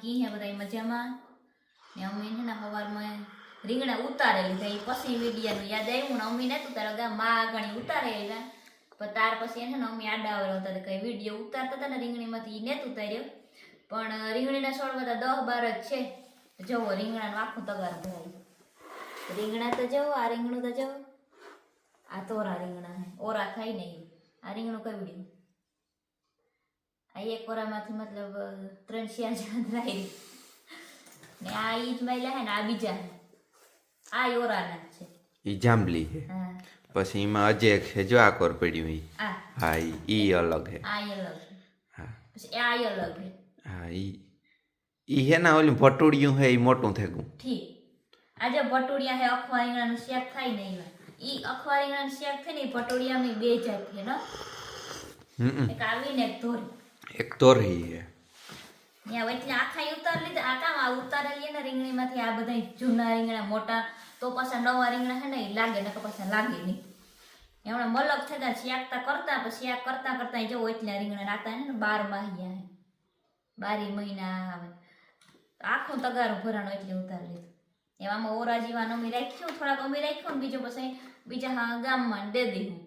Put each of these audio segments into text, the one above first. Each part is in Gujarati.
કી હે બધા મજામાં? ને અમ્મી છે ને સવારમાં રીંગણા ઉતારે લીધા એ પછી વિડિયાનું યાદ આવ્યું ને અમી નતું તારા ગા માં આગળ ઉતારે આવ્યા પણ તાર પછી એને અમી આડાવર હતા કઈ વીડિયો ઉતારતા હતા ને રીંગણીમાંથી એ નેતું ઉતાર્યો પણ રીંગણીના છોડ બધા દહ બાર જ છે. જવો રીંગણાનું આખું તગાર ભરાય. રીંગણા તો જવો આ રીંગણું તો જવો આ તોરા રીંગણા ઓરા થાય નહીં આ રીંગણું કઈ આ એક ઓરામાંથી મતલબ ત્રણ ચાર જાત રાઈ ને આ ઈ જ માયલા હે ને આ બીજા આ યોરાના છે. ઈ જાંબલી છે હા. પછી એમાં અજય છે જો આ કોર પડ્યું ઈ આ. હા ઈ ઈ અલગ છે આ અલગ હા. પછી આ અલગ હે. હા ઈ ઈ હે ના ઓલું ભટુડિયું હે ઈ મોટું થેગું. ઠીક. આજે ભટોડિયા હે અખવા રીંગણાનું શેક થાય ને એવા ઈ અખવા રીંગણાનું શેક થાય ને ભટોડિયામાં બે જાત છે ને? હમ એક આવી ને એક ધોરી. એક તોરહી હે ત્યાં એટલે આખા ઉતાર લીધા. આ કામ આ ઉતારેલી ને રીંગણીમાંથી આ બધા જૂના રીંગણા મોટા, તો પાછા નવા રીંગણા હે ને એ લાગે ને પાછા લાગે નહીં એમણે મલક થતા શિયાકતા કરતા પછી શિયાક કરતા કરતા જો એટલા રીંગણા નાતા ને, બાર માહિયા બારી મહિના આવે. આખું તગારું ભરાણું એટલે ઉતારી લીધું. એવામાં ઓરા જીવાનું અમે રાખ્યું, થોડાક અમે રાખ્યું ને, બીજું પછી બીજા ગામમાં દે દીધું.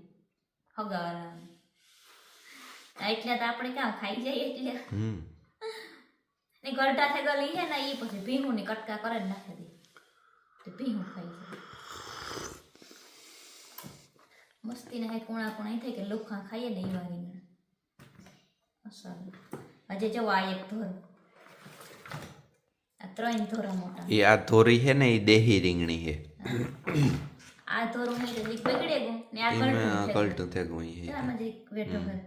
હગાવાળા એટલે તો આપણે ક્યાં ખાઈ જઈએ એટલે. ને ગરડા થઈ ગયેલી છે ને એ પછી ભીંગું ની કટકા કરે નાખી દે. તો ભીંગું ખાઈ જાય. મસ્તી ને કોણા કોણા થાય કે લોખા ખાઈએ ને એ અસર આજે જો આ એક ધોર. આ ત્રણ ધોરા મોટા. એ આ ધોરી છે ને એ દેહી રીંગણી છે. આ ધોરું મેં તો બગડે ગું ને આ એમાં કલટું થેગું. ગું છે. આમાં જે વેટો કરે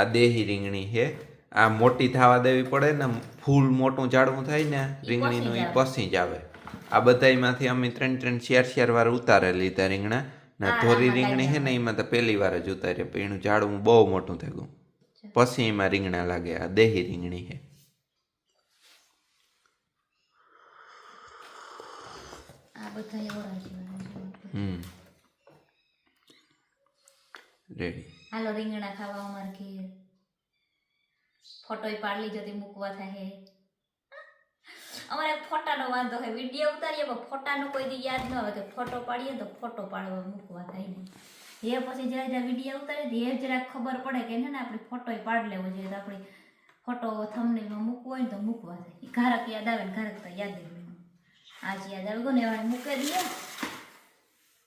આ દેહી રીંગણી છે. આ મોટી થવા દેવી પડે ને ફૂલ મોટું ઝાડવું થાય ને રીંગણીનું એ પસી જ આવે. આ બધામાંથી અમે ત્રણ ત્રણ શેર શેર વાર ઉતારે લીધા રીંગણા. ને ધોરી રીંગણી છે ને એમાં તો પહેલી વાર જ ઉતારે પણ એનું ઝાડવું બહુ મોટું થઈ ગયું. પછી એમાં રીંગણા લાગે આ દેહી રીંગણી જેવા હમ. રેડી. હાલો રીંગણા ખાવા અમારે ફોટોય પાડલી જતી મૂકવા થાય. અમારે ફોટાનો વાંધો હોય, વીડિયો ઉતારીએ પણ ફોટાનો કોઈ દી યાદ ન આવે કે ફોટો પાડીએ તો ફોટો પાડવા મૂકવા થાય ને એ પછી જ્યારે જ્યારે વીડિયો ઉતારીએ એ જરાક ખબર પડે કે ને આપણે ફોટોય પાડ લેવો જોઈએ તો આપણે ફોટો થંબનેલમાં મૂકવો હોય ને તો મૂકવા થાય. ઘારક યાદ આવે ને ઘારક તો યાદ આવે. આજે આજ યાદ આવે. ગયો ને એવાને મૂકી દઈએ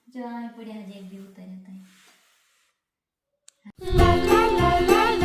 જો અહીં પડ્યા હજી એક બી ઉતાર્યા ત્યાં.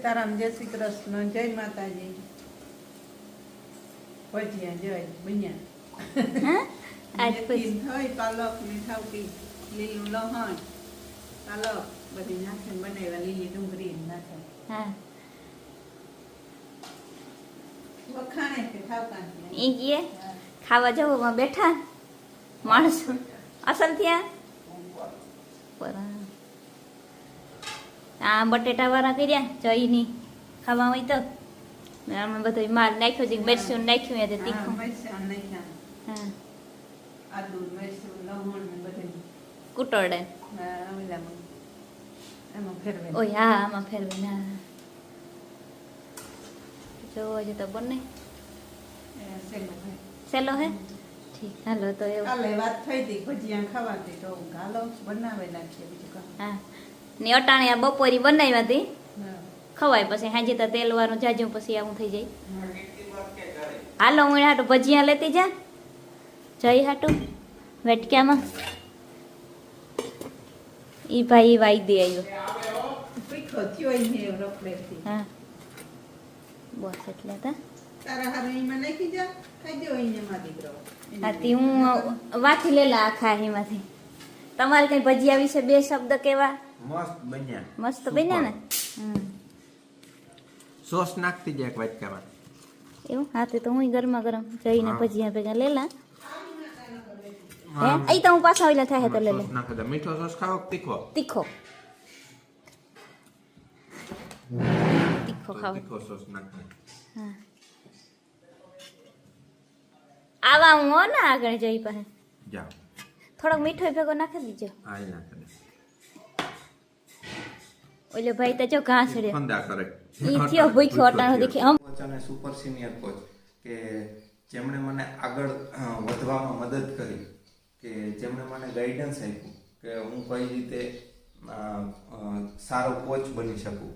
સીતારામ જય શ્રી કૃષ્ણ જય માતાજી. ભજીયા જય બન્યા. આજ પાલક મીઠાવટી લીલું લહણ પાલક બધી નાખીને બનાવ્યા લીલી ડુંગળી નાખે વખાણે કે ઠાવકા ઈ ગયે ખાવા જવું બેઠા? માણસો. અસલ ત્યાં. આ બટેટા વાળા કર્યા જઈની ખાવા હોય તો. અમે બધો માલ નાખ્યો છે મરચું નાખ્યું એ તીખું. કુટોડે ઓય હા આમાં ફેરવે ના જોવો છે તો બને. સેલું હે. ઠીક હાલો તો એવું. વાત થઈ હતી ભજીયા ખાવાતી તો ગાલો બનાવે નાખીએ બીજું. હા. ને અટાણે આ બપોરી બનાવી હતી. ખવાય પછી હાજી તો તેલ વાળું જાજુ પછી આવું થઈ જાય. હાલો હું હાટું ભજીયા લેતી જા. જઈ હાટું વેટક્યામાં. ઈ ભાઈ વાઈ દે આવ્યો. હા. બસ એટલે તા તારા હારું એમાં નાખી જા. ખાઈ દો એને માં દીકરો. આથી હું વાથી લેલા આખા એમાંથી. તમારે કઈ ભજીયા વિશે બે શબ્દ કેવા મસ્ત બન્યા મસ્ત બન્યા ને હમ સોસ નાખતી જાય એક વાટકામાં એવું? હા તે તો હું ગરમા ગરમ જઈને. ભજીયા ભેગા લેલા. હે. અહીં તો હું પાછા આવેલા થાય તો લે લે મીઠો સોસ કે તીખો? તીખો. તીખો ખાવ. તીખો સોસ નાખી. હા. આવા હું હો ને આગળ જઈ પાસે. જાઓ. થોડોક મીઠો ભેગો નાખી દીજો. હા નાખી દે. ઓલે ભાઈ તો જો ઘાસ રે. ફંદા કરે. ઈ થયો ભૂખ્યો અટાણો દેખી હમ કોચ અને સુપર સિનિયર કોચ કે જેમણે મને આગળ વધવામાં મદદ કરી કે જેમણે મને ગાઈડન્સ આપ્યું કે હું કઈ રીતે સારો કોચ બની શકું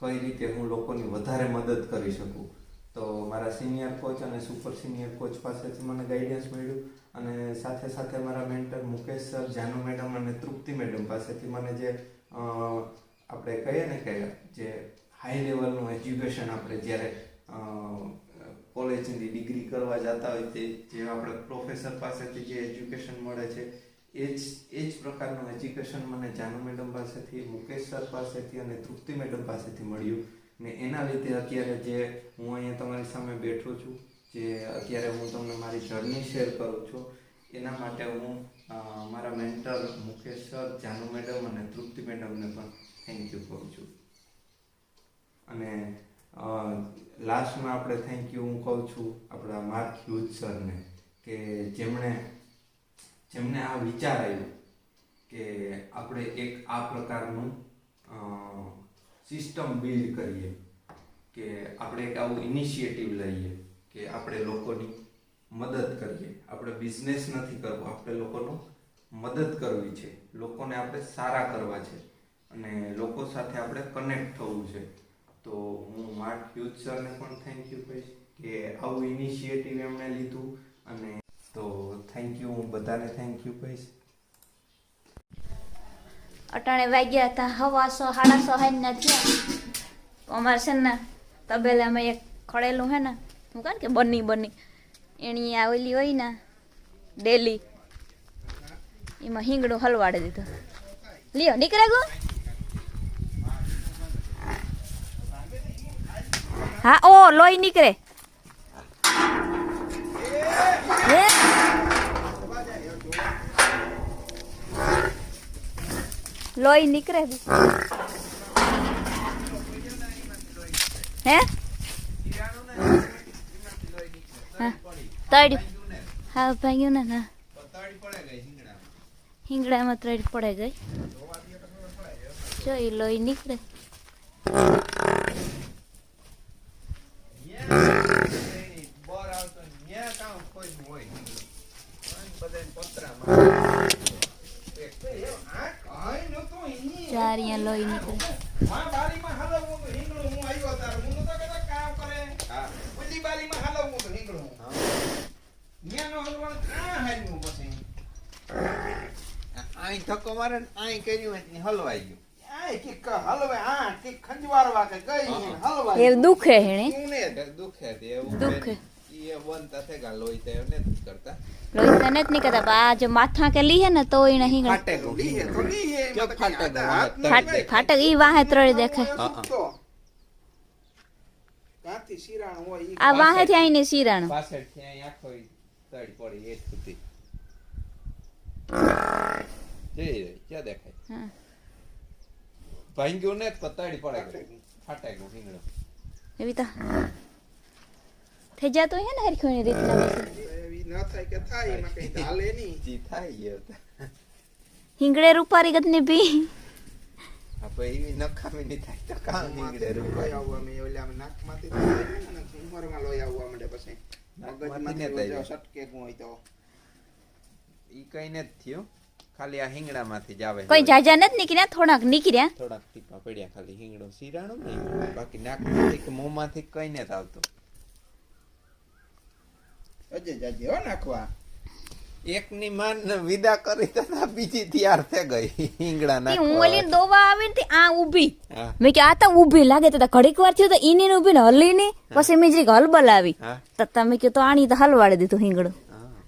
કઈ રીતે હું લોકોની વધારે મદદ કરી શકું. તો મારા સિનિયર કોચ અને સુપર સિનિયર કોચ પાસેથી મને ગાઈડન્સ મળ્યું અને સાથે સાથે મારા mentor Mukesh sir Janu madam અને તૃપ્તિ મેડમ પાસેથી મને જે અ, આપણે કહીએ ને કે જે હાઈ લેવલનું એજ્યુકેશન આપણે જ્યારે કોલેજની ડિગ્રી કરવા જતા હોય તે જે આપણે પ્રોફેસર પાસેથી જે એજ્યુકેશન મળે છે, એ જ એ જ પ્રકારનું એજ્યુકેશન મને જાનુ મેડમ પાસેથી, મુકેશ સર પાસેથી અને તૃપ્તિ મેડમ પાસેથી મળ્યું. ને એના લીધે અત્યારે જે હું અહીંયા તમારી સામે બેઠો છું, જે અત્યારે હું તમને મારી જર્ની શેર કરું છું, એના માટે હું મારા mentor Mukesh sir Janu madam અને તૃપ્તિ મેડમને પણ થેન્ક યુ કહું છું અને લાસ્ટમાં આપણે થેન્ક યુ હું કહું છું આપણા માર્ક હ્યુજ સરને કે જેમણે, જેમને આ વિચાર આવ્યો કે આપણે એક આ પ્રકારનું સિસ્ટમ બિલ્ડ કરીએ, કે આપણે એક આવું ઇનિશિયેટિવ લઈએ, કે આપણે લોકોની મદદ કરીએ. આપણે બિઝનેસ નથી કરવો, આપણે લોકોનું મદદ કરવી છે. લોકોને આપણે સારા કરવા છે. અને લોકો સાથે આપણે કનેક્ટ થવું છે. તો હું માર્ક સરને પણ થેન્ક યુ કહીશ કે આવું ઇનિશિયેટિવ એમણે લીધું અને તો થેન્ક યુ હું બધાને થેન્ક યુ કહીશ. અટાણે વાગ્યા હતા, હવા સો સાડા સો હાઈ ના થયા. અમારે છે ને, તબેલામાં એક ખડેલું હે ને હું કહે કે બની બની એની આવેલી હોય ને, ડેલી, એમાં હિંગડો હલવાડી દીધું. લ્યો, નીકળે ગો. હા ઓ લોહી નીકળે. લોહી નીકળે હે? તળ્યું. હા, ભાગ્યું ને ના હિંગડામાં તળી પડે ગઈ. જો એ લોહી નીકળે. ચાર અહીંયા લોહી નીકળે. અહીં ધક્કો મારે ને અહીં કર્યું એટલે હલવાઈ ગયું. એવું દુખે હેણે દુખે દુખે. એ બનતા થઈ ગયા લોહી તો એવું નથી કરતા લોહી તો નથી નીકળતા પણ આ જો માથા કે લીહે ને તો એને હિંગડા ફાટે ગયું ક્યાં ફાટે ગયું ફાટ ફાટક ઈ વાહે ત્રળી દેખે હા હા આ વાહે થી આઈને શિરાણું પાછળથી અહીં આખો ઈ તડ પડી એ સુધી જઈ રહી ક્યાં દેખાય હા. ભાંગ્યું ને તો તડી પડે ગયું. ફાટે ગયું હિંગડો એવી તો થઈ જતો હે ને હરખું એની રીતના પછી જી થાય ગયો હિંગડે રૂપારી ગત ને બી આપણે એવી નકામી નહીં થાય તો કામ હિંગડે રૂપાય ઈ કઈ નથી થયું ખાલી આ હિંગડામાંથી જ આવે કોઈ જાજા નથી નીકળ્યા થોડાક નીકળ્યા થોડાક ટીપા પડ્યા ખાલી હિંગડો શીરાણું ને બાકી નાકમાંથી કે મોંમાંથી કઈ નથી આવતું એકની માન વિદા કરી તથા બીજી તૈયાર થઈ ગઈ ઈંગડા ના હું ઓલી દોવા આવે ને આ ઊભી. મેં કે આ તો ઊભી લાગે તો ઘડીક વાર થયો તો ઈની ને ઊભી ને હલી ને પછી મેં જરીક હલબલ આવી તો તમે કે તો આણી તો હલવાડી દીધું હિંગડું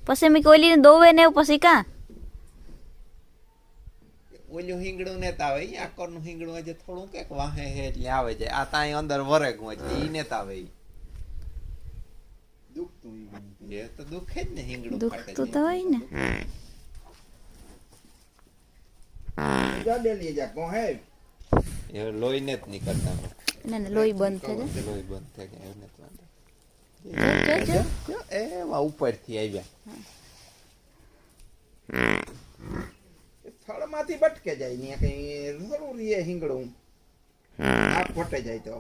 પછી મેં કે ઓલી ને દોવે ને પછી કા? ઓલું હિંગડું નેતા આવે ઈ આકોરનું હિંગડું આજે થોડું કંઈક વાહે હે એટલે આવે છે. આ તાય અંદર વરેગું એટલે ઈ નેતા આવે ઈ દુખતું ઈ. એ તો દુખે જ ને હિંગડું દુખતું તો હોય ને. જા ડેલી જા કો હે. એ લોહી ને જ નીકળતા ના ના લોહી બંધ થઈ જાય. લોહી બંધ થઈ ગયા એવું નથી વાંધો. જો, જો, જો. જો, એમાં ઉપરથી આવ્યા. થળમાંથી બટકે જાય ને કઈ થોડું રીએ હિંગડું આ ફોટે જાય તો.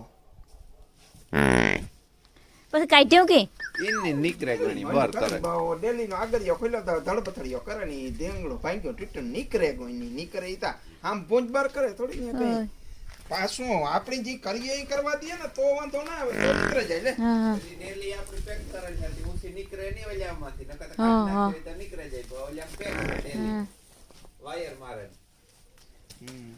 પછી કાઢ્યો કે? નીકળે ઘણી વાર કરે ડેલી નો આગળિયો ખોલ્યો તો ધડપથડિયો કરે ને ઢેંગળો ભાંગ્યો ટીટન નીકળે આમ પૂંજ બાર કરે થોડી ને કઈ. પાછું આપણે જે કરીએ એ કરવા દઈએ ને તો વાંધો ના આવે તો નીકળે જાય લે. ડેલી આપણી પેક નીકળે નકર તો કાઢી હોય તો નીકળે જાય તો ઓલિયા પેક કરે વાયર મારે. હમ.